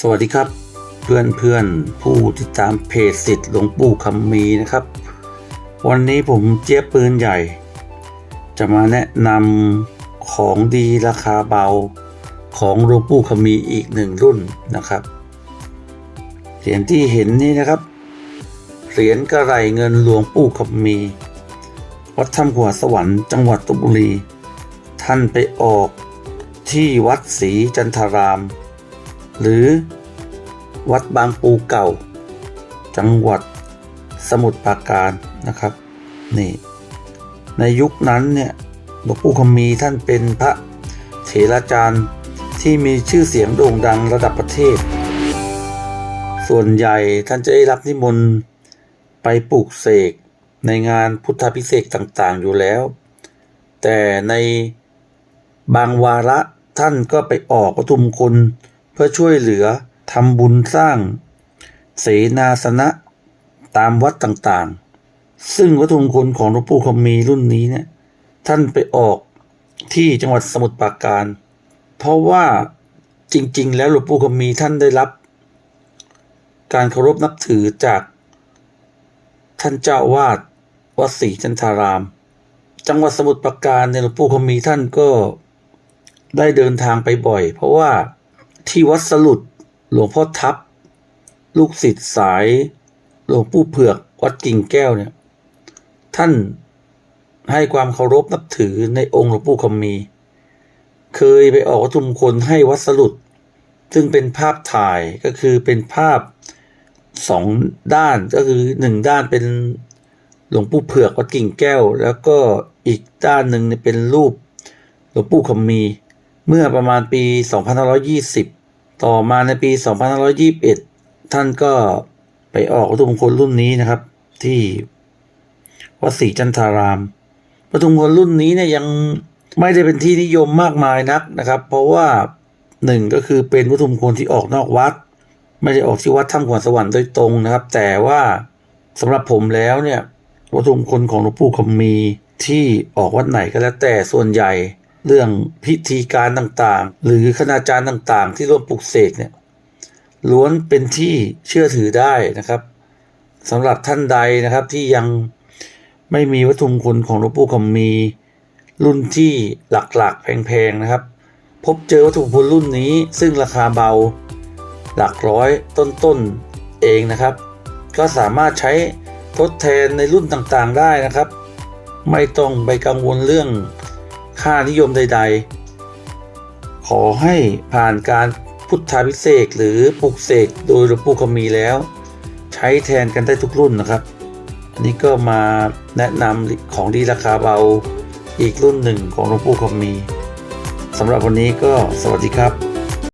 สวัสดีครับเพื่อนเพื่อนๆผู้ติดตามเพจสิทธิ์หลวงปู่คำมีนะครับ วันนี้ผมเจี๊ยบปืนใหญ่ จะมาแนะนำของดีราคาเบาของหลวงปู่คำมีอีกหนึ่งรุ่นนะครับเหรียญที่เห็นนี่นะครับเหรียญกระไรเงินหลวงปู่คำมี วัดถ้ำหัวสวรรค์จังหวัดลบบุรี ท่านไปออกที่วัดศรีจันทาราม หรือวัดบางปูเก่า จังหวัดสมุทรปราการนะครับนี่ในยุคนั้นเนี่ยหลวงปู่คำมีท่านเป็นพระเถราจารย์ที่มีชื่อเสียงโด่งดังระดับประเทศ ส่วนใหญ่ท่านจะได้รับนิมนต์ไปปลูกเสกในงานพุทธพิเศษต่างๆอยู่แล้ว แต่ในบางวาระท่านก็ไปออกประทุมคน เพื่อช่วยเหลือทำบุญสร้าง เสนาสนะตามวัดต่างๆ ซึ่งวัตถุมงคลของหลวงปู่คำมีรุ่นนี้เนี่ยท่านไปออกที่จังหวัดสมุทรปราการ เพราะว่าจริง ๆ แล้วหลวงปู่คำมีท่านได้รับ การเคารพนับถือจากท่านเจ้าวาดวัดศรีจันทาราม จังหวัดสมุทรปราการเนี่ยหลวงปู่คำมีท่านก็ได้เดินทางไปบ่อย เพราะว่า ที่วัดสลุดหลวงพ่อทับลูกศิษย์สาย หลวงปู่เผือกวัดกิ่งแก้วเนี่ย ท่านให้ความเคารพนับถือในองค์หลวงปู่คำมี เคยไปออกวัตถุมคลให้วัดสลุดซึ่งเป็นภาพถ่ายก็คือเป็นภาพสองด้านก็คือหนึ่งด้านเป็นหลวงปู่เผือกวัดกิ่งแก้ว แล้วก็อีกด้านหนึ่งเนี่ยเป็นรูปหลวงปู่คำมี เมื่อประมาณปี 2520 ต่อมาในปี 2521 ท่านก็ไปออกวัตถุมงคลรุ่นนี้นะครับ ที่วัดศรีจันทารามวัตถุมงคลรุ่นนี้เนี่ยยังไม่ได้เป็นที่นิยมมากมายนักนะครับ เพราะว่าหนึ่งก็คือเป็นวัตถุมงคลที่ออกนอกวัด ไม่ได้ออกที่วัดถ้ำขวัญสวรรค์โดยตรงนะครับ แต่ว่าสำหรับผมแล้วเนี่ยวัตถุมงคลของหลวงปู่คำมีที่ออกวัดไหนก็แล้วแต่ส่วนใหญ่ เรื่องพิธีการต่างๆ หรือคณาจารย์ต่างๆ ที่ร่วมปลุกเสกเนี่ยล้วนเป็นที่เชื่อถือได้นะครับสำหรับท่านใดนะครับที่ยังไม่มีวัตถุมงคลของหลวงปู่คำมีรุ่นที่หลักๆ แพงๆนะครับ พบเจอวัตถุมงคลรุ่นนี้ ซึ่งราคาเบาหลักร้อยต้นๆเองนะครับ ก็สามารถใช้ทดแทนในรุ่นต่างๆได้นะครับ ไม่ต้องไปกังวลเรื่อง ค่านิยมใด ๆ ขอให้ผ่านการพุทธาพิเศษหรือปลุกเสกโดยหลวงปู่คำมีแล้ว ใช้แทนกันได้ทุกรุ่นนะครับ อันนี้ก็มาแนะนำของดีราคาเบาอีกรุ่นหนึ่งของหลวงปู่คำมีสำหรับวันนี้ก็สวัสดีครับ